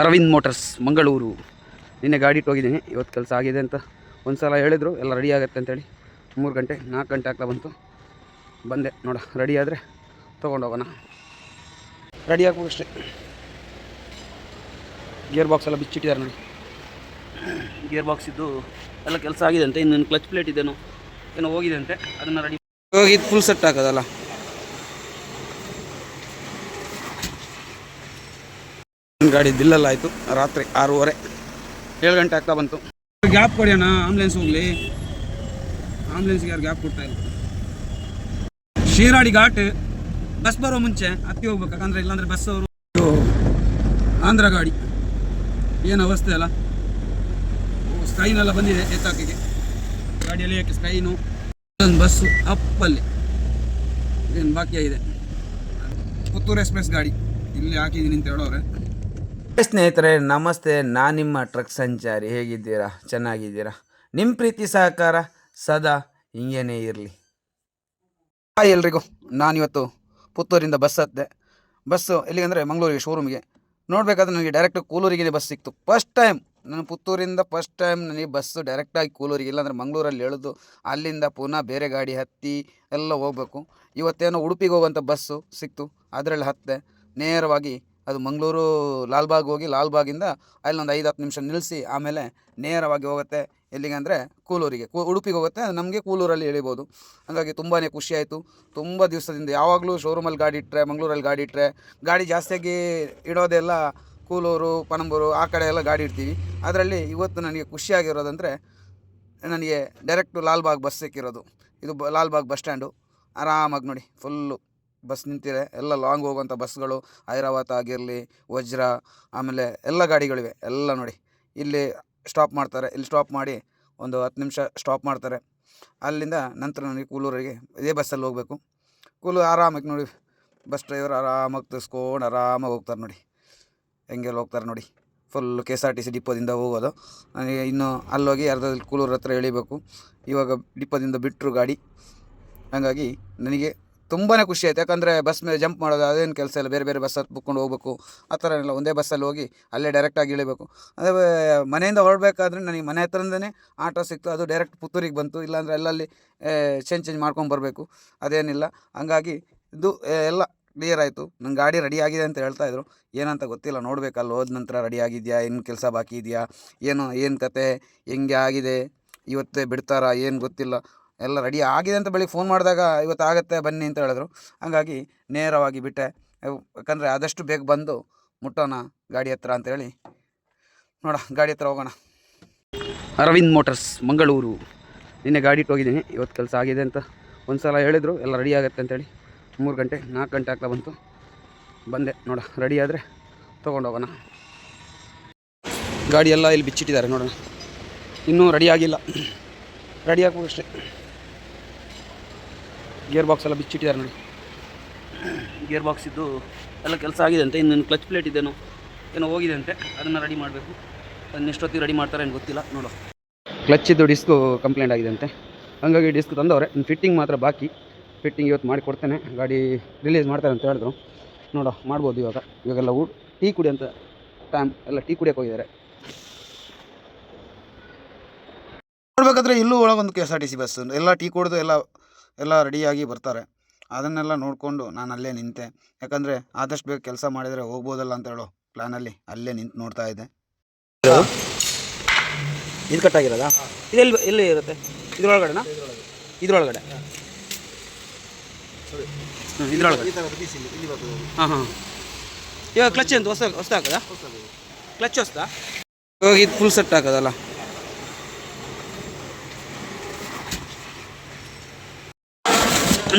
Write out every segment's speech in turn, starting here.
Arvind motors, Mangaluru. ನಿನ್ನೆ ಗಾಡಿ ಇಟ್ಟೋಗಿದ್ದೀನಿ ಇವತ್ತು ಕೆಲಸ ಆಗಿದೆ ಅಂತ ಒಂದು ಸಲ ಹೇಳಿದರು. ಎಲ್ಲ ರೆಡಿ ಆಗುತ್ತೆ ಅಂತೇಳಿ ಮೂರು ಗಂಟೆ, ನಾಲ್ಕು ಗಂಟೆ ಆಗ್ತಾ ಬಂತು. ಬಂದೆ. ನೋಡ ರೆಡಿ ಆದರೆ ತೊಗೊಂಡೋಗೋಣ ರೆಡಿ ಆಗ್ಬೋದು ಅಷ್ಟೇ ಗೇರ್ ಬಾಕ್ಸ್ ಎಲ್ಲ ಬಿಚ್ಚಿಟ್ಟಿದ್ದಾರೆ ನೋಡಿ. ಗೇರ್ ಬಾಕ್ಸ್ ಇದ್ದು ಎಲ್ಲ ಕೆಲಸ ಆಗಿದೆ ಅಂತೆ ಇನ್ನೊಂದು ಕ್ಲಚ್ ಪ್ಲೇಟ್ ಇದೇನೋ, ಏನೋ ಹೋಗಿದೆ ಅಂತೆ. ಅದನ್ನು ರೆಡಿ ಹೋಗಿ ಫುಲ್ ಸೆಟ್ ಹಾಕೋದಲ್ಲ. ಗಾಡಿ ದಿಲ್ಲಲ್ಲ ಆಯಿತು. ರಾತ್ರಿ ಆರೂವರೆ, ಏಳು ಗಂಟೆ ಆಗ್ತಾ ಬಂತು. ಗ್ಯಾಪ್ ಕೊಡಿ ಅಣ್ಣ ಆಂಬುಲೆನ್ಸ್ ಹೋಗಲಿ. ಆಂಬುಲೆನ್ಸ್ಗೆ ಯಾರು ಗ್ಯಾಪ್ ಕೊಡ್ತಾ ಇಲ್ಲ. ಶಿರಾಡಿ ಘಾಟ್, ಬಸ್ ಬರೋ ಮುಂಚೆ ಹತ್ತಿ ಹೋಗ್ಬೇಕು. ಯಾಕಂದ್ರೆ ಇಲ್ಲಾಂದ್ರೆ ಬಸ್ ಅವರು ಆಂಧ್ರ ಗಾಡಿ. ಏನು ಅವಸ್ಥೆ ಅಲ್ಲ. ಸ್ಕೈನೆಲ್ಲ ಬಂದಿದೆ ಎತ್ತಾಕಿಗೆ ಗಾಡಿಯಲ್ಲಿ ಯಾಕೆ ಸ್ಕೈನು ಒಂದು ಬಸ್ಸು ಅಪ್ಪಲ್ಲಿ. ಏನು ಬಾಕಿ ಆಗಿದೆ ಪುತ್ತೂರು ಎಕ್ಸ್ಪ್ರೆಸ್ ಗಾಡಿ. ಇಲ್ಲಿ ಹಾಕಿದ್ದೀನಿ ಅಂತ ಹೇಳೋರೆ ಸ್ನೇಹಿತರೆ, ನಮಸ್ತೆ. ನಾನು ನಿಮ್ಮ ಟ್ರಕ್ ಸಂಚಾರಿ. ಹೇಗಿದ್ದೀರಾ? ಚೆನ್ನಾಗಿದ್ದೀರಾ? ನಿಮ್ಮ ಪ್ರೀತಿ ಸಹಕಾರ ಸದಾ ಹಿಂಗೇನೇ ಇರಲಿ. ಹಾಯ್ ಎಲ್ರಿಗೂ. ನಾನಿವತ್ತು ಪುತ್ತೂರಿಂದ ಬಸ್ ಹತ್ತೆ ಬಸ್ಸು ಎಲ್ಲಿಗೆಂದರೆ ಮಂಗಳೂರಿಗೆ ಶೋರೂಮ್ಗೆ ನೋಡಬೇಕಾದ್ರೆ ನನಗೆ ಡೈರೆಕ್ಟ್ ಕೂಲೂರಿಗೆ ಬಸ್ ಸಿಕ್ತು. ಫಸ್ಟ್ ಟೈಮ್ ನಾನು ಪುತ್ತೂರಿಂದ ಫಸ್ಟ್ ಟೈಮ್ ನನಗೆ ಬಸ್ಸು ಡೈರೆಕ್ಟಾಗಿ ಕೂಲೂರಿಗೆ. ಇಲ್ಲಾಂದರೆ ಮಂಗಳೂರಲ್ಲಿ ಎಳೆದು, ಅಲ್ಲಿಂದ ಪುನಃ ಬೇರೆ ಗಾಡಿ ಹತ್ತಿ ಎಲ್ಲ ಹೋಗಬೇಕು. ಇವತ್ತೇನೋ ಉಡುಪಿಗೆ ಹೋಗುವಂಥ ಬಸ್ಸು ಸಿಕ್ತು. ಅದರಲ್ಲಿ ಹತ್ತೆ ನೇರವಾಗಿ ಅದು ಮಂಗಳೂರು ಲಾಲ್ಬಾಗ್ ಹೋಗಿ ಲಾಲ್ಬಾಗಿಂದ ಅಲ್ಲೊಂದು ಐದು ಹತ್ತು ನಿಮಿಷ ನಿಲ್ಲಿಸಿ ಆಮೇಲೆ ನೇರವಾಗಿ ಹೋಗುತ್ತೆ. ಎಲ್ಲಿಗೆ ಅಂದರೆ ಕೂಲೂರಿಗೆ. ಕೂ ಉಡುಪಿಗೆ ಹೋಗುತ್ತೆ. ಅದು ನಮಗೆ ಕೂಲೂರಲ್ಲಿ ಇಳಿಬೋದು ಹಾಗಾಗಿ ತುಂಬಾ ಖುಷಿಯಾಯಿತು ತುಂಬ ದಿವಸದಿಂದ ಯಾವಾಗಲೂ ಶೋರೂಮಲ್ಲಿ ಗಾಡಿ ಇಟ್ಟರೆ ಮಂಗಳೂರಲ್ಲಿ ಗಾಡಿ ಇಟ್ಟರೆ ಗಾಡಿ ಜಾಸ್ತಿಯಾಗಿ ಇಡೋದೆಲ್ಲ ಕೂಲೂರು, ಪಣಂಬೂರು ಆ ಕಡೆ ಎಲ್ಲ ಗಾಡಿ ಇಡ್ತೀವಿ. ಅದರಲ್ಲಿ ಇವತ್ತು ನನಗೆ ಖುಷಿಯಾಗಿರೋದಂದರೆ ನನಗೆ ಡೈರೆಕ್ಟು ಲಾಲ್ಬಾಗ್ ಬಸ್ ಸಿಕ್ಕಿರೋದು. ಇದು ಲಾಲ್ಬಾಗ್ ಬಸ್ ಸ್ಟ್ಯಾಂಡು ಆರಾಮಾಗಿ ನೋಡಿ ಫುಲ್ಲು ಬಸ್ ನಿಂತಿದೆ. ಎಲ್ಲ ಲಾಂಗ್ ಹೋಗುವಂಥ ಬಸ್ಗಳು, ಹೈದರಾಬಾದ್ ಆಗಿರಲಿ, ವಜ್ರ, ಆಮೇಲೆ ಎಲ್ಲ ಗಾಡಿಗಳಿವೆ. ಎಲ್ಲ ನೋಡಿ. ಇಲ್ಲಿ ಸ್ಟಾಪ್ ಮಾಡ್ತಾರೆ. ಇಲ್ಲಿ ಸ್ಟಾಪ್ ಮಾಡಿ ಒಂದು ಹತ್ತು ನಿಮಿಷ ಸ್ಟಾಪ್ ಮಾಡ್ತಾರೆ. ಅಲ್ಲಿಂದ ನಂತರ ನನಗೆ ಕೂಲೂರಿಗೆ ಇದೇ ಬಸ್ಸಲ್ಲಿ ಹೋಗಬೇಕು. ಕೂಲೂರು ಆರಾಮಾಗಿ ನೋಡಿ. ಬಸ್ ಡ್ರೈವರ್ ಆರಾಮಾಗಿ ತರಿಸ್ಕೊಂಡು ಆರಾಮಾಗಿ ಹೋಗ್ತಾರೆ ನೋಡಿ. ಹೆಂಗೆಲ್ಲ ಹೋಗ್ತಾರೆ ನೋಡಿ. Full K S R T C ಡಿಪ್ಪೋದಿಂದ ಹೋಗೋದು. ನನಗೆ ಇನ್ನು ಅಲ್ಲೋಗಿ ಅರ್ಧದಲ್ಲಿ ಕೂಲೂರು ಹತ್ರ ಇಳಿಬೇಕು ಇವಾಗ ಡಿಪ್ಪೋದಿಂದ ಬಿಟ್ಟರು ಗಾಡಿ. ಹಾಗಾಗಿ ನನಗೆ ತುಂಬಾ ಖುಷಿ ಆಯ್ತು. ಯಾಕಂದರೆ ಬಸ್ ಮೇಲೆ ಜಂಪ್ ಮಾಡೋದು ಅದೇನು ಕೆಲಸ ಇಲ್ಲ. ಬೇರೆ ಬೇರೆ ಬಸ್ ಹತ್ಕೊಂಡು ಹೋಗ್ಬೇಕು. ಆ ಥರ ಎಲ್ಲ ಒಂದೇ ಬಸ್ಸಲ್ಲಿ ಹೋಗಿ ಅಲ್ಲೇ ಡೈರೆಕ್ಟಾಗಿ ಇಳಿಬೇಕು. ಅದೇ ಮನೆಯಿಂದ ಹೊರಡಬೇಕಾದ್ರೆ ನನಗೆ ಮನೆ ಹತ್ರದಿಂದನೇ ಆಟೋ ಸಿಕ್ತು. ಅದು ಡೈರೆಕ್ಟ್ ಪುತ್ತೂರಿಗೆ ಬಂತು. ಇಲ್ಲಾಂದರೆ ಅಲ್ಲಲ್ಲಿ ಚೇಂಜ್ ಚೇಂಜ್ ಮಾಡ್ಕೊಂಡು ಬರಬೇಕು. ಅದೇನಿಲ್ಲ. ಹಂಗಾಗಿ ಇದು ಎಲ್ಲ ಕ್ಲಿಯರ್ ಆಯಿತು. ನನ್ನ ಗಾಡಿ ರೆಡಿ ಆಗಿದೆ ಅಂತ ಹೇಳ್ತಾ ಇದ್ರು. ಏನಂತ ಗೊತ್ತಿಲ್ಲ. ನೋಡಬೇಕು. ಅಲ್ಲಿ ಹೋದ ನಂತರ ರೆಡಿ ಆಗಿದೆಯಾ? ಏನು ಕೆಲಸ ಬಾಕಿ ಇದೆಯಾ? ಏನು ಏನು ಕತೆ? ಹೆಂಗೆ ಆಗಿದೆ? ಇವತ್ತೇ ಬಿಡ್ತಾರಾ? ಏನು ಗೊತ್ತಿಲ್ಲ. ಎಲ್ಲ ರೆಡಿ ಆಗಿದೆ ಅಂತ ಬೆಳಿಗ್ಗೆ ಫೋನ್ ಮಾಡಿದಾಗ ಇವತ್ತು ಆಗುತ್ತೆ, ಬನ್ನಿ ಅಂತ ಹೇಳಿದ್ರು. ಹಾಗಾಗಿ ನೇರವಾಗಿ ಬಿಟ್ಟೆ. ಯಾಕಂದರೆ ಆದಷ್ಟು ಬೇಗ ಬಂದು ಮುಟ್ಟೋಣ ಗಾಡಿ ಹತ್ರ ಅಂತೇಳಿ ನೋಡ ಗಾಡಿ ಹತ್ರ ಹೋಗೋಣ. ಅರವಿಂದ್ ಮೋಟರ್ಸ್, ಮಂಗಳೂರು. ನಿನ್ನೆ ಗಾಡಿ ಇಟ್ಟೋಗಿದ್ದೀನಿ ಇವತ್ತು ಕೆಲಸ ಆಗಿದೆ ಅಂತ ಒಂದು ಸಲ ಹೇಳಿದರು. ಎಲ್ಲ ರೆಡಿ ಆಗುತ್ತೆ ಅಂತೇಳಿ ಮೂರು ಗಂಟೆ, ನಾಲ್ಕು ಗಂಟೆ ಆಗ್ತಾ ಬಂತು. ಬಂದೆ. ನೋಡ ರೆಡಿ ಆದರೆ ತೊಗೊಂಡೋಗೋಣ ಗಾಡಿಯೆಲ್ಲ ಇಲ್ಲಿ ಬಿಚ್ಚಿಟ್ಟಿದ್ದಾರೆ, ನೋಡೋಣ. ಇನ್ನೂ ರೆಡಿ ಆಗಿಲ್ಲ. ರೆಡಿ ಆಗ್ಬೇಕು ಅಷ್ಟೇ. ಗೇರ್ ಬಾಕ್ಸ್ ಎಲ್ಲ ಬಿಚ್ಚಿಟ್ಟಿದ್ದಾರೆ ನೋಡಿ. ಗೇರ್ ಬಾಕ್ಸ್ ಇದ್ದು ಎಲ್ಲ ಕೆಲಸ ಆಗಿದೆ ಅಂತೆ ಇನ್ನೊಂದು ಕ್ಲಚ್ ಪ್ಲೇಟ್ ಇದೇನೋ ಏನೋ ಹೋಗಿದೆ ಅಂತೆ ಅದನ್ನು ರೆಡಿ ಮಾಡಬೇಕು. ಅದನ್ನ ಎಷ್ಟೊತ್ತಿಗೆ ರೆಡಿ ಮಾಡ್ತಾರೆ ಏನು ಗೊತ್ತಿಲ್ಲ ನೋಡು ಕ್ಲಚ್ ಇದ್ದು ಡಿಸ್ಕು ಕಂಪ್ಲೇಂಟ್ ಆಗಿದೆ ಅಂತೆ. ಹಂಗಾಗಿ ಡಿಸ್ಕ್ ತಂದವ್ರೆ ಇನ್ನು ಫಿಟ್ಟಿಂಗ್ ಮಾತ್ರ ಬಾಕಿ. ಫಿಟ್ಟಿಂಗ್ ಇವತ್ತು ಮಾಡಿ ಕೊಡ್ತೇನೆ ಗಾಡಿ ರಿಲೀಸ್ ಮಾಡ್ತಾರೆ ಅಂತ ಹೇಳಿದ್ರು. ನೋಡೋ ಮಾಡ್ಬೋದು ಇವಾಗ. ಇವಾಗೆಲ್ಲ ಊ ಟೀ ಕುಡಿ ಅಂತ ಟೈಮ್ ಎಲ್ಲ ಟೀ ಕುಡಿಯೋಕೆ ಹೋಗಿದ್ದಾರೆ. ನೋಡ್ಬೇಕಾದ್ರೆ ಇಲ್ಲೂ ಒಳಗೊಂದು K S R T C bus ಎಲ್ಲ ಟೀ ಕುಡಿದು ಎಲ್ಲ ಎಲ್ಲ ರೆಡಿಯಾಗಿ ಬರ್ತಾರೆ. ಅದನ್ನೆಲ್ಲ ನೋಡಿಕೊಂಡು ನಾನು ಅಲ್ಲೇ ನಿಂತೆ. ಯಾಕಂದರೆ ಆದಷ್ಟು ಬೇಗ ಕೆಲಸ ಮಾಡಿದರೆ ಹೋಗ್ಬೋದಲ್ಲ ಅಂತ ಹೇಳೋ ಪ್ಲ್ಯಾನಲ್ಲಿ ಅಲ್ಲೇ ನಿಂತು ನೋಡ್ತಾ ಇದ್ದೆ. ಇದು? ಕಟ್ಟಾಗಿರೋದಾ ಇದೆಲ್ಲಿ ಎಲ್ಲಿ ಎಲ್ಲಿ ಇರುತ್ತೆ? ಇದ್ರೊಳಗಡೆನಾ? ಇದ್ರೊಳಗಡೆ. ಇದ್ರೊಳಗಡೆ. ಹಾಂ ಹಾಂ. ಇವಾಗ ಕ್ಲಚ್ ಅಂತ ಹೊಸ ಹೊಸ ಹಾಕೋದಾ ಕ್ಲಚ್ ಹೊಸ್ತಾ ಇವಾಗ ಇದು ಫುಲ್ ಸೆಟ್ ಹಾಕೋದಲ್ಲ?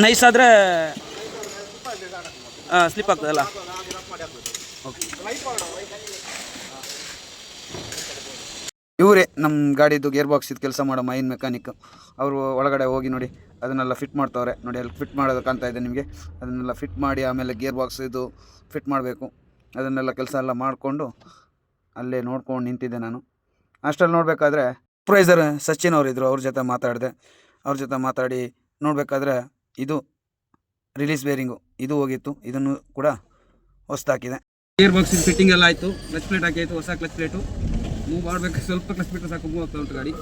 ನೈಸ್ ಆದರೆ ಸ್ಲಿಪ್ ಆಗ್ತದಲ್ಲ? ಇವರೇ ನಮ್ಮ ಗಾಡಿದು ಗೇರ್ ಬಾಕ್ಸ್ ಇದು ಕೆಲಸ ಮಾಡೋ ಮೈನ್ ಮೆಕ್ಯಾನಿಕ್ ಅವರು ಒಳಗಡೆ ಹೋಗಿ ನೋಡಿ, ಅದನ್ನೆಲ್ಲ ಫಿಟ್ ಮಾಡ್ತವ್ರೆ. ನೋಡಿ, ಅಲ್ಲಿ ಫಿಟ್ ಮಾಡೋದು ಕಾಣ್ತಾ ಇದೆ ನಿಮಗೆ. ಅದನ್ನೆಲ್ಲ ಫಿಟ್ ಮಾಡಿ ಆಮೇಲೆ ಗೇರ್ ಬಾಕ್ಸ್ ಇದು ಫಿಟ್ ಮಾಡಬೇಕು. ಅದನ್ನೆಲ್ಲ ಕೆಲಸ ಎಲ್ಲ ಮಾಡಿಕೊಂಡು ಅಲ್ಲೇ ನೋಡ್ಕೊಂಡು ನಿಂತಿದ್ದೆ ನಾನು. ಅಷ್ಟಲ್ಲಿ ನೋಡಬೇಕಾದ್ರೆ ಪ್ರೈಸರ್ ಸಚಿನ್ ಅವರಿದ್ದರು ಅವ್ರ ಜೊತೆ ಮಾತಾಡಿದೆ. ಅವ್ರ ಜೊತೆ ಮಾತಾಡಿ ನೋಡಬೇಕಾದ್ರೆ ಇದು ರಿಲೀಸ್ ಬೇರಿಂಗು ಇದು ಹೋಗಿತ್ತು. ಇದನ್ನು ಕೂಡ ಹೊಸ್ತಾಕಿದೆ ಗೇರ್ ಬಾಕ್ಸ್ ಫಿಟ್ಟಿಂಗ್ ಎಲ್ಲ ಆಯಿತು. ಕ್ಲಚ್ ಪ್ಲೇಟ್ ಹಾಕಿ ಹೊಸ ಕ್ಲಚ್ ಪ್ಲೇಟು ಮೂವ್ ಮಾಡಬೇಕು ಸ್ವಲ್ಪ ಕ್ಲಚ್ ಪ್ಲೇಟ್ ಸಾಕು. ಮೂವ್ ಆಗ್ತಾ ಉಂಟು ಗಾಡಿ.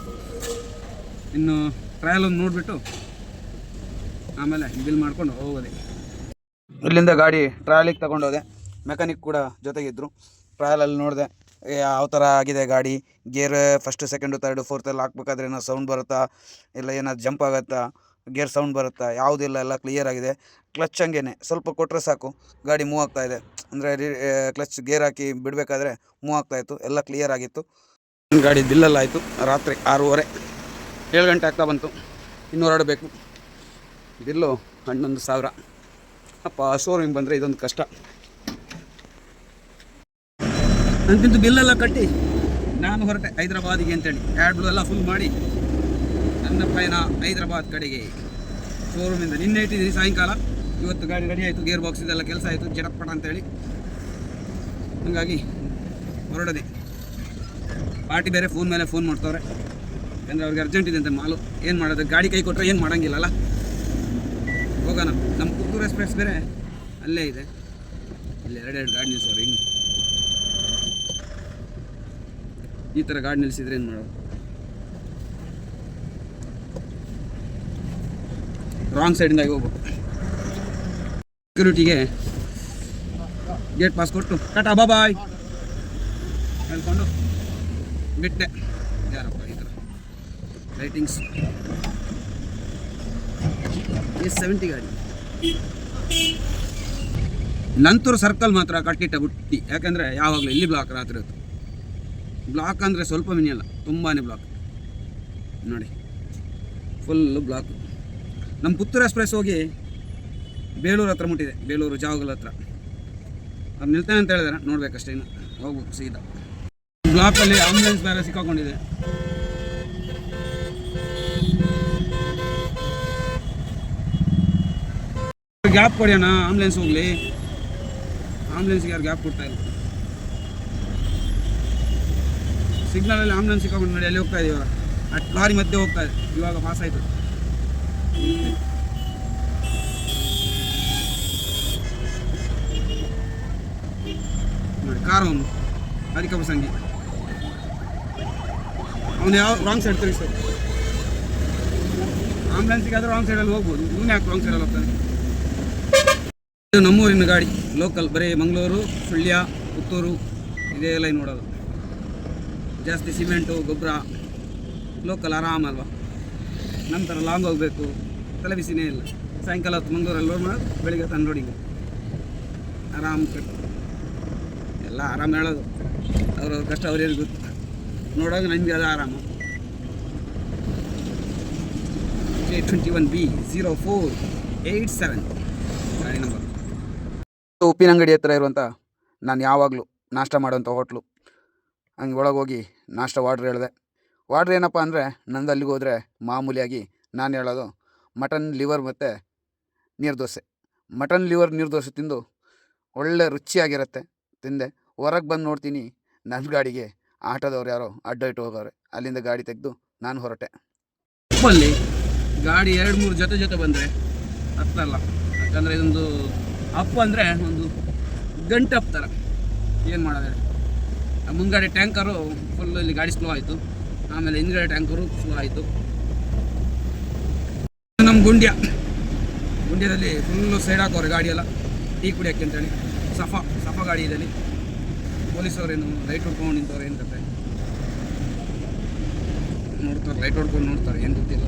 ಇನ್ನು ಟ್ರಯಲ್ ಒಂದು ನೋಡಿಬಿಟ್ಟು ಆಮೇಲೆ ಬಿಲ್ ಮಾಡ್ಕೊಂಡು ಹೋಗೋದೆ. ಇಲ್ಲಿಂದ ಗಾಡಿ ಟ್ರಯಲಿಗೆ ತಗೊಂಡೋದೆ ಮೆಕ್ಯಾನಿಕ್ ಕೂಡ ಜೊತೆಗಿದ್ದರು ಟ್ರಯಲಲ್ಲಿ ನೋಡಿದೆ ಯಾವ ಥರ ಆಗಿದೆ ಗಾಡಿ? ಗೇರ್ ಫಸ್ಟು ಸೆಕೆಂಡು ತರ್ಡು ಫೋರ್ತಲ್ಲಿ ಹಾಕ್ಬೇಕಾದ್ರೆ ಏನೋ ಸೌಂಡ್ ಬರುತ್ತಾ? ಇಲ್ಲ ಏನಾದ್ರು ಜಂಪ್ ಆಗುತ್ತಾ? ಗೇರ್ ಸೌಂಡ್ ಬರುತ್ತಾ? ಯಾವುದಿಲ್ಲ ಎಲ್ಲ ಕ್ಲಿಯರ್ ಆಗಿದೆ? ಕ್ಲಚ್ ಹಂಗೇನೆ. ಸ್ವಲ್ಪ ಕೊಟ್ಟರೆ ಸಾಕು. ಗಾಡಿ ಮೂವ್ ಆಗ್ತಾ ಇದೆ. ಅಂದರೆ ಕ್ಲಚ್ ಗೇರ್ ಹಾಕಿ ಬಿಡಬೇಕಾದ್ರೆ ಮೂವ್ ಆಗ್ತಾ ಇತ್ತು. ಎಲ್ಲ ಕ್ಲಿಯರ್ ಆಗಿತ್ತು. ಗಾಡಿ ಬಿಲ್ಲೆಲ್ಲ ಆಯಿತು. ರಾತ್ರಿ ಆರೂವರೆ, ಏಳು ಗಂಟೆ ಆಗ್ತಾ ಬಂತು. ಇನ್ನೂ ಹೊರಡಬೇಕು ಬಿಲ್ಲು ಹನ್ನೊಂದು ಸಾವಿರ. ಅಪ್ಪ ಶೋರೂಮಿಗೆ ಬಂದರೆ ಇದೊಂದು ಕಷ್ಟ. ನನಗಿಂತ ಬಿಲ್ಲೆಲ್ಲ ಕಟ್ಟಿ, ನಾನು ಹೊರಟೆ ಹೈದ್ರಾಬಾದಿಗೆ ಅಂತೇಳಿ. ಆ್ಯಡ್ ಎಲ್ಲ ಫುಲ್ ಮಾಡಿ. ನನ್ನ ಪಯಣ ಹೈದರಾಬಾದ್ ಕಡೆಗೆ ಶೋರೂಮಿಂದ ನಿನ್ನೆ ಇಟ್ಟಿದ್ದೀನಿ ಸಾಯಂಕಾಲ. ಇವತ್ತು ಗಾಡಿ ರೆಡಿ ಆಯಿತು ಗೇರ್ ಬಾಕ್ಸ್ ಇದೆಲ್ಲ ಕೆಲಸ ಆಯಿತು ಜಡಪಟ ಅಂತೇಳಿ. ಹಾಗಾಗಿ ಹೊರಡದೆ. ಪಾರ್ಟಿ ಬೇರೆ ಫೋನ್ ಮೇಲೆ ಫೋನ್ ಮಾಡ್ತವ್ರೆ. ಯಾಕಂದರೆ ಅವ್ರಿಗೆ ಅರ್ಜೆಂಟ್ ಇದೆ ಅಂತ ಮಾಲು. ಏನು ಮಾಡೋದು? ಗಾಡಿ ಕೈ ಕೊಟ್ಟರೆ ಏನು ಮಾಡೋಂಗಿಲ್ಲಲ್ಲ ಹೋಗೋಣ. ನಮ್ಮ ಪುತ್ತೂರು ಎಕ್ಸ್ಪ್ರೆಸ್ ಬೇರೆ ಅಲ್ಲೇ ಇದೆ. ಇಲ್ಲಿ ಎರಡೆರಡು ಗಾಡಿ ನಿಲ್ಲಿಸೋರು ಹಿಂಗೆ. ಈ ಥರ ಗಾಡಿ ನಿಲ್ಲಿಸಿದ್ರೆ ಏನು ಮಾಡೋದು? ರಾಂಗ್ ಸೈಡಿಂದಾಗಿ ಹೋಗು. ಸೆಕ್ಯೂರಿಟಿಗೆ ಗೇಟ್ ಪಾಸ್ ಕೊಟ್ಟು. ಟಾಟಾ ಬಾಯ್ ಹೇಳ್ಕೊಂಡು ಬಿಟ್ಟೆ. ಯಾರಪ್ಪ ಈ ಥರ ಲೈಟಿಂಗ್ಸ್ ಎಸ್ ಸೆವೆಂಟಿ ಗಾಡಿ. ನಂತರ ಸರ್ಕಲ್ ಮಾತ್ರ ಕಟ್ಟಿಟ್ಟ ಬುಟ್ಟಿ ಯಾಕಂದರೆ ಯಾವಾಗಲೂ ಇಲ್ಲಿ ಬ್ಲಾಕ್ ರಾತ್ರಿ ಹೊತ್ತು. ಬ್ಲಾಕ್ ಅಂದರೆ ಸ್ವಲ್ಪ ಮಿನಿಯಲ್ಲ ತುಂಬಾ ಬ್ಲಾಕ್ ನೋಡಿ ಫುಲ್ಲು ಬ್ಲಾಕ್ ನಮ್ಮ ಪುತ್ತೂರು ಎಕ್ಸ್ಪ್ರೆಸ್ ಹೋಗಿ ಬೇಲೂರು ಹತ್ರ ಮುಟ್ಟಿದೆ. ಬೇಲೂರು ಜಾವಗಲ್ ಹತ್ರ. ಅದು ನಿಲ್ತಾನೆ ಅಂತ ಹೇಳಿದಾರೆ. ನೋಡ್ಬೇಕಷ್ಟೇ ಇನ್ನು. ಹೋಗ್ಬೇಕು ಸೀದಾ. ಬ್ಲಾಕಲ್ಲಿ ಆಂಬುಲೆನ್ಸ್ ಬೇರೆ ಸಿಕ್ಕಾಕೊಂಡಿದೆ. ಗ್ಯಾಪ್ ಕೊಡಿ ಅಣ್ಣ. ಆಂಬುಲೆನ್ಸ್ ಹೋಗ್ಲಿ. ಆಂಬುಲೆನ್ಸ್ಗೆ ಯಾರು ಗ್ಯಾಪ್ ಕೊಡ್ತಾ ಇಲ್ಲ. ಸಿಗ್ನಲಲ್ಲಿ ಆಂಬುಲೆನ್ಸ್ ಸಿಕ್ಕಾಕೊಂಡು ನೋಡಿ ಅಲ್ಲಿ ಹೋಗ್ತಾ ಇದೆ ಇವಾಗ? ಲಾರಿ ಮಧ್ಯೆ ಹೋಗ್ತಾ ಇದೆ. ಇವಾಗ ಪಾಸ್ ಆಯಿತು. ನೋಡಿ ಕಾರ್ ಅವನು ಅಧಿಕ ಪ್ರಸಂಗಿ ಅವನು ಯಾವ ರಾಂಗ್ ಸೈಡ್ ತಿರುಗಿಸ್ತಾರೆ ಆಂಬುಲೆನ್ಸ್ಗೆ ಆದರೂ ರಾಂಗ್ ಸೈಡಲ್ಲಿ ಹೋಗ್ಬೋದು. ಇವನು ಯಾಕೆ ರಾಂಗ್ ಸೈಡಲ್ಲಿ ಹೋಗ್ತಾನೆ? ಇದು ನಮ್ಮೂರಿನ ಗಾಡಿ ಲೋಕಲ್ ಬರೀ ಮಂಗಳೂರು, ಸುಳ್ಯ, ಪುತ್ತೂರು, ಇದೇ ಲೈನ್ ನೋಡೋದು. ಜಾಸ್ತಿ ಸಿಮೆಂಟು ಗೊಬ್ಬರ ಲೋಕಲ್ ಆರಾಮಲ್ವಾ ನಂತರ ಲಾಂಗ್ ಹೋಗಬೇಕು. ತಲೆ ಬಿಸಿನೇ ಇಲ್ಲ. ಸಾಯಂಕಾಲ ಹೊತ್ತು ಮಂಗಳೂರಲ್ಲಿ ಲೋಡ್ ಮಾಡೋದು ಬೆಳಿಗ್ಗೆ ಹೊತ್ತು ಅನ್ಲೋಡಿಂಗ್ ಆರಾಮ್ ಎಲ್ಲ ಆರಾಮ್ ಹೇಳೋದು. ಅವ್ರವ್ರ ಕಷ್ಟ ಅವ್ರಿಗೆ ಗೊತ್ತು. ನೋಡೋದು ನನಗೆ ಅದು ಆರಾಮ. J twenty one B zero four eight seven ಗಾಡಿ ನಂಬರ್ ಉಪ್ಪಿನಂಗಡಿ ಹತ್ರ ಇರುವಂಥ ನಾನು ಯಾವಾಗಲೂ ನಾಷ್ಟ ಮಾಡುವಂಥ ಹೋಟ್ಲು. ಹಂಗೆ ಒಳಗೆ ಹೋಗಿ ನಾಷ್ಟ ವಾಡ್ರ್ ಹೇಳಿದೆ. ವಾಡ್ರ್ ಏನಪ್ಪ ಅಂದರೆ ನಂದು ಅಲ್ಲಿಗೆ ಹೋದರೆ ಮಾಮೂಲಿಯಾಗಿ ನಾನು ಹೇಳೋದು ಮಟನ್, ಲಿವರ್ ಮತ್ತು ನೀರು ದೋಸೆ. ಮಟನ್, ಲಿವರ್, ನೀರು ದೋಸೆ ತಿಂದು ಒಳ್ಳೆ ರುಚಿಯಾಗಿರುತ್ತೆ ತಿಂದೆ. ಹೊರಗೆ ಬಂದು ನೋಡ್ತೀನಿ ನನ್ನ ಗಾಡಿಗೆ ಆಟೋದವ್ರು ಯಾರೋ ಅಡ್ಡ ಇಟ್ಟು ಹೋಗವ್ರೆ. ಅಲ್ಲಿಂದ ಗಾಡಿ ತೆಗೆದು ನಾನು ಹೊರಟೆ. ಅಲ್ಲಿ ಗಾಡಿ ಎರಡು, ಮೂರು ಜೊತೆ ಜೊತೆ ಬಂದರೆ ಹತ್ತಲ್ಲ ಯಾಕಂದರೆ ಇದೊಂದು ಅಪ್ ಅಂದರೆ ಒಂದು ಗಂಟೆ ಅಪ್ ಥರ ಏನು ಮಾಡೋದು ಮುಂದ್ಗಡೆ ಟ್ಯಾಂಕರು ಫುಲ್ ಇಲ್ಲಿ ಗಾಡಿ ಸ್ಲೋ ಆಯಿತು. ಆಮೇಲೆ ಹಿಂದ್ಗಡೆ ಟ್ಯಾಂಕರು ಶುರು ಆಯಿತು. ನಮ್ಮ ಗುಂಡ್ಯ. ಗುಂಡ್ಯದಲ್ಲಿ ಫುಲ್ಲು ಸೈಡ್ ಹಾಕೋರು ಗಾಡಿಯೆಲ್ಲ ಟೀ ಕುಡಿಯೋಕ್ಕೆ ಅಂತೇಳಿ ಸಫಾ ಸಫಾ ಗಾಡಿ ಇದೆ ಪೊಲೀಸವರೇನು ಲೈಟ್ ಹೊಡ್ಕೊಂಡು ನಿಂತವ್ರು ಏನು ಕತೆ? ನೋಡ್ತಾರೆ ಲೈಟ್ ಹೊಡ್ಕೊಂಡು ನೋಡ್ತಾರೆ, ಏನು ಗೊತ್ತಿಲ್ಲ.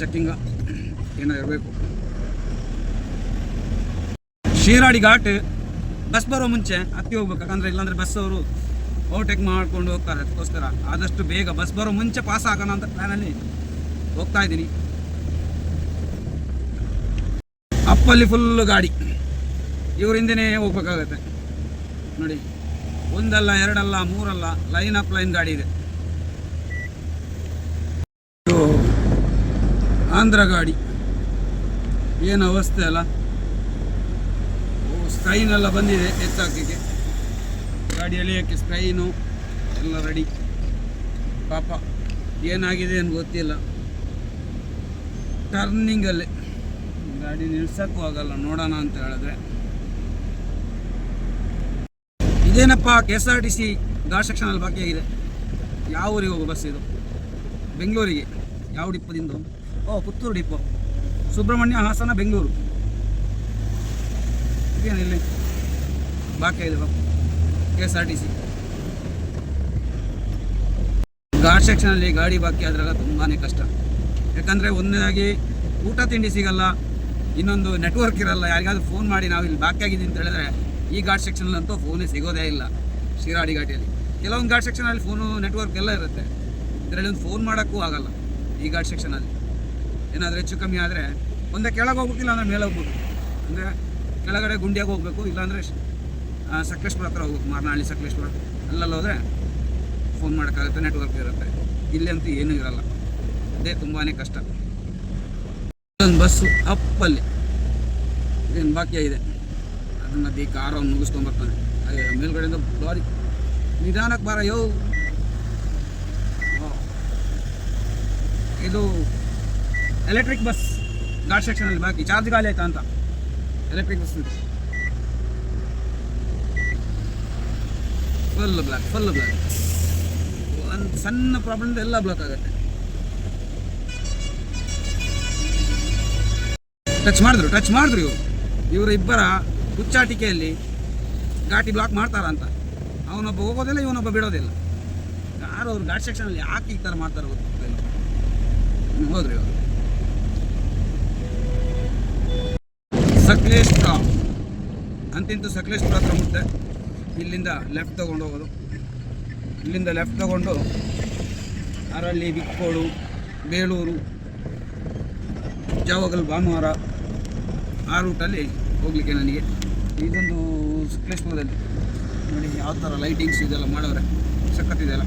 ಚೆಕ್ಕಿಂಗ ಏನೋ ಇರಬೇಕು. ಶಿರಾಡಿ ಘಾಟ್ ಬಸ್ ಬರೋ ಮುಂಚೆ ಹತ್ತಿ ಹೋಗ್ಬೇಕು. ಯಾಕಂದ್ರೆ ಇಲ್ಲಾಂದ್ರೆ ಬಸ್ ಅವರು ಓವರ್ಟೇಕ್ ಮಾಡ್ಕೊಂಡು ಹೋಗ್ತಾರೆ. ಅದಕ್ಕೋಸ್ಕರ ಆದಷ್ಟು ಬೇಗ ಬಸ್ ಬರೋ ಮುಂಚೆ ಪಾಸ್ ಆಗೋಣ ಅಂತ ಪ್ಲ್ಯಾನಲ್ಲಿ ಹೋಗ್ತಾ ಇದ್ದೀನಿ. ಅಪ್ಪಲ್ಲಿ ಫುಲ್ಲು ಗಾಡಿ. ಇವ್ರ ಹಿಂದೆನೇ ಹೋಗ್ಬೇಕಾಗತ್ತೆ. ನೋಡಿ, ಒಂದಲ್ಲ, ಎರಡಲ್ಲ, ಮೂರಲ್ಲ ಲೈನ್ ಅಪ್ ಲೈನ್ ಗಾಡಿ ಇದೆ. ಆಂಧ್ರ ಗಾಡಿ. ಏನು ಅವಸ್ಥೆ ಅಲ್ಲ? ಓ ಸ್ಕ್ರೈನ್ ಎಲ್ಲ ಬಂದಿದೆ ಎತ್ತಾಕಕ್ಕೆ ಗಾಡಿ ಎಳೆಯೋಕ್ಕೆ ಸ್ಕ್ರೈನು ಎಲ್ಲ ರೆಡಿ ಪಾಪ, ಏನಾಗಿದೆ ಅಂತ ಗೊತ್ತಿಲ್ಲ. ಟರ್ನಿಂಗಲ್ಲಿ ಗಾಡಿ ನಿಲ್ಸೋಕ್ಕೂ ಆಗಲ್ಲ, ನೋಡೋಣ ಅಂತ ಹೇಳಿದ್ರೆ. ಇದೇನಪ್ಪ K S R T C ghat ಸೆಕ್ಷನಲ್ಲಿ ಬಾಕಿ ಆಗಿದೆ. ಯಾವ ಊರಿಗೆ ಹೋಗೋ ಬಸ್ ಇದು? ಬೆಂಗಳೂರಿಗೆ. ಯಾವ ಡಿಪ್ಪದಿಂದ ಓ, ಪುತ್ತೂರು ಡಿಪ್ಪೋ ಸುಬ್ರಹ್ಮಣ್ಯ, ಹಾಸನ, ಬೆಂಗಳೂರು. ಇದೇನಿಲ್ಲಿ ಬಾಕಿ ಇದೆ K S R T ghat ಸೆಕ್ಷನಲ್ಲಿ ಗಾಡಿ ಬಾಕಿ ಆದ್ರೆಲ್ಲ ತುಂಬಾ ಕಷ್ಟ. ಯಾಕಂದರೆ ಒಂದನೇದಾಗಿ ಊಟ ತಿಂಡಿ ಸಿಗಲ್ಲ, ಇನ್ನೊಂದು ನೆಟ್ವರ್ಕ್ ಇರಲ್ಲ, ಯಾರಿಗಾದ್ರೂ ಫೋನ್ ಮಾಡಿ ನಾವು ಇಲ್ಲಿ ಬಾಕಿ ಆಗಿದ್ದೀನಿ ಅಂತ ಹೇಳಿದ್ರೆ ಈ ಘಾಟ್ ಸೆಕ್ಷನಲ್ಲಂತೂ ಫೋನೇ ಸಿಗೋದೇ ಇಲ್ಲ ಶಿರಾಡಿ ಘಾಟಿಯಲ್ಲಿ. ಕೆಲವೊಂದು ಘಾಟ್ ಸೆಕ್ಷನಲ್ಲಿ ಫೋನು ನೆಟ್ವರ್ಕ್ ಎಲ್ಲ ಇರುತ್ತೆ. ಇದರಲ್ಲಿ ಒಂದು ಫೋನ್ ಮಾಡೋಕ್ಕೂ ಆಗಲ್ಲ ಈ ಘಾಟ್ ಸೆಕ್ಷನಲ್ಲಿ ಏನಾದರೂ ಹೆಚ್ಚು ಕಮ್ಮಿ ಆದರೆ ಒಂದೇ ಕೆಳಗೆ ಹೋಗ್ಬೇಕಿಲ್ಲ ಅಂದರೆ ಮೇಲೆ ಹೋಗ್ಬೇಕು ಅಂದರೆ ಕೆಳಗಡೆ ಗುಂಡಿಯಾಗಿ ಹೋಗಬೇಕು, ಇಲ್ಲಾಂದರೆ ಸಕಲೇಶ್ಪುರ ಹತ್ರ ಹೋಗ್ಬೇಕು ಮಾರ್ನಹಳ್ಳಿ ಸಕಲೇಶ್ಪುರ. ಅಲ್ಲೆಲ್ಲ ಹೋದರೆ ಫೋನ್ ಮಾಡೋಕ್ಕಾಗುತ್ತೆ ನೆಟ್ವರ್ಕ್ ಇರುತ್ತೆ. ಇಲ್ಲಂತೂ ಏನೂ ಇರಲ್ಲ. ಅದೇ ತುಂಬಾ ಕಷ್ಟ. ಒಂದು ಬಸ್ಸು ಅಪ್ಪಲ್ಲಿ. ಇದೇನು ಬಾಕಿ ಇದೆ. ಅದನ್ನ ಮಧ್ಯೆ ಕಾರು ಅವ್ನು ಮುಗಿಸ್ಕೊಂಬರ್ತಾನೆ ಮೇಲ್ಗಡೆಯಿಂದ ಲಾರಿ. ನಿಧಾನಕ್ಕೆ ಬಾರ, ಯೋ. ಇದು ಎಲೆಕ್ಟ್ರಿಕ್ ಬಸ್ ಘಾಟ್ ಸೆಕ್ಷನಲ್ಲಿ ಬಾಕಿ. ಚಾರ್ಜ್ ಖಾಲಿ ಆಯ್ತಾ ಅಂತ. Electric bus full block full block ಒಂದು ಸಣ್ಣ ಪ್ರಾಬ್ಲಮ್ ಎಲ್ಲ ಬ್ಲಾಕ್ ಆಗುತ್ತೆ. ಟಚ್ ಮಾಡಿದ್ರು ಟಚ್ ಮಾಡಿದ್ರು ಇವರು. ಇವರು ಇಬ್ಬರ ಹುಚ್ಚಾಟಿಕೆಯಲ್ಲಿ ಘಾಟಿ ಬ್ಲಾಕ್ ಮಾಡ್ತಾರ ಅಂತ. ಅವನೊಬ್ಬ ಹೋಗೋದಿಲ್ಲ, ಇವನೊಬ್ಬ ಬಿಡೋದಿಲ್ಲ. ಯಾರು ಅವ್ರು ಘಾಟ್ ಸೆಕ್ಷನಲ್ಲಿ ಯಾಕೆ ಈ ಥರ ಮಾಡ್ತಾರೆ ಗೊತ್ತಿಲ್ಲ ಹೋದ್ರಿ ಇವರು. ಸಕಲೇಶ್ಪುರ ಅಂತಿಂತೂ ಸಕ್ಲೇಶ್ ಹತ್ರ ಮುದ್ದೆ ಇಲ್ಲಿಂದ ಲೆಫ್ಟ್ ತೊಗೊಂಡು ಹೋಗೋದು. ಇಲ್ಲಿಂದ ಲೆಫ್ಟ್ ತಗೊಂಡು ಅರಳ್ಳಿ, ಬಿಕ್ಕೋಡು ಬೇಲೂರು ಜಾವಗಲ್, ಭಾನುವಾರ ಆ ರೂಟಲ್ಲಿ ಹೋಗಲಿಕ್ಕೆ ನನಗೆ. ಇದೊಂದು ಸಕಲೇಶ್ಪುರದಲ್ಲಿ ನೋಡಿ ಯಾವ ಥರ ಲೈಟಿಂಗ್ಸ್ ಇದೆಲ್ಲ ಮಾಡವ್ರೆ ಸಖತ್ತಿದೆಲ್ಲ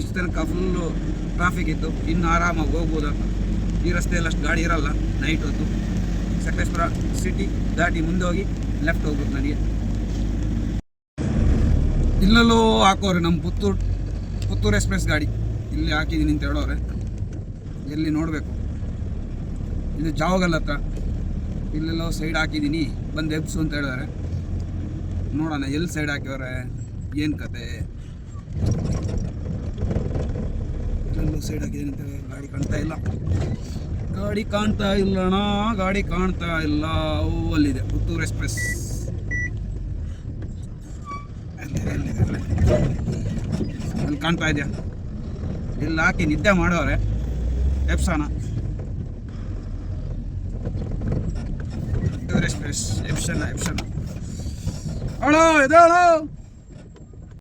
ಇಷ್ಟು ತನಕ ಫುಲ್ಲು ಟ್ರಾಫಿಕ್ ಇತ್ತು. ಇನ್ನು ಆರಾಮಾಗಿ ಹೋಗ್ಬೋದು? ಈ ರಸ್ತೆಯಲ್ಲಿ ಅಷ್ಟು ಗಾಡಿ ಇರಲ್ಲ. ನೈಟ್ ಹೊತ್ತು. ಸಕಲೇಶ್ಪುರ ಸಿಟಿ ದಾಟಿ ಮುಂದೆ ಹೋಗಿ ಲೆಫ್ಟ್ ಹೋಗ್ಬೋದು ನನಗೆ. ಇಲ್ಲಲ್ಲೂ ಹಾಕೋರೆ ನಮ್ಮ ಪುತ್ತೂರು ಪುತ್ತೂರು ಎಕ್ಸ್ಪ್ರೆಸ್ ಗಾಡಿ. ಇಲ್ಲಿ ಹಾಕಿದ್ದೀನಿ ಅಂತ ಹೇಳೋರೆ. ಎಲ್ಲಿ ನೋಡಬೇಕು? ಇದು ಜಾವಗಲ್ ಹತ್ರ. ಇಲ್ಲೆಲ್ಲೋ ಸೈಡ್ ಹಾಕಿದ್ದೀನಿ ಬಂದು ಎಬ್ಸು ಅಂತ ಹೇಳಿದಾರೆ ನೋಡೋಣ, ಎಲ್ಲಿ ಸೈಡ್ ಹಾಕಿವ್ರೆ ಏನು ಕತೆ? ಎಲ್ಲೆಲ್ಲೋ ಸೈಡ್ ಹಾಕಿದ್ದೀನಿ ಅಂತ ಗಾಡಿ ಕಾಣ್ತಾ ಇಲ್ಲ. ಗಾಡಿ ಕಾಣ್ತಾ ಇಲ್ಲಣ್ಣ ಗಾಡಿ ಕಾಣ್ತಾ ಇಲ್ಲ. ಅಲ್ಲಿದೆ. ಪುತ್ತೂರು ಎಕ್ಸ್ಪ್ರೆಸ್ ಅಲ್ಲಿದೆ, ಅಲ್ಲಿದೆ, ಅಲ್ಲಿದೆ. ಅಲ್ಲಿ ಕಾಣ್ತಾ ಇದೆಯಾ? ಇಲ್ಲಿ ಹಾಕಿ ನಿದ್ದೆ ಮಾಡೋರೆ. ಎಪ್ಸಾನ. ಎಪ್ಸನ ಎಪ್ಸನ. ಅಳೋ ಎದ್ದೇಳು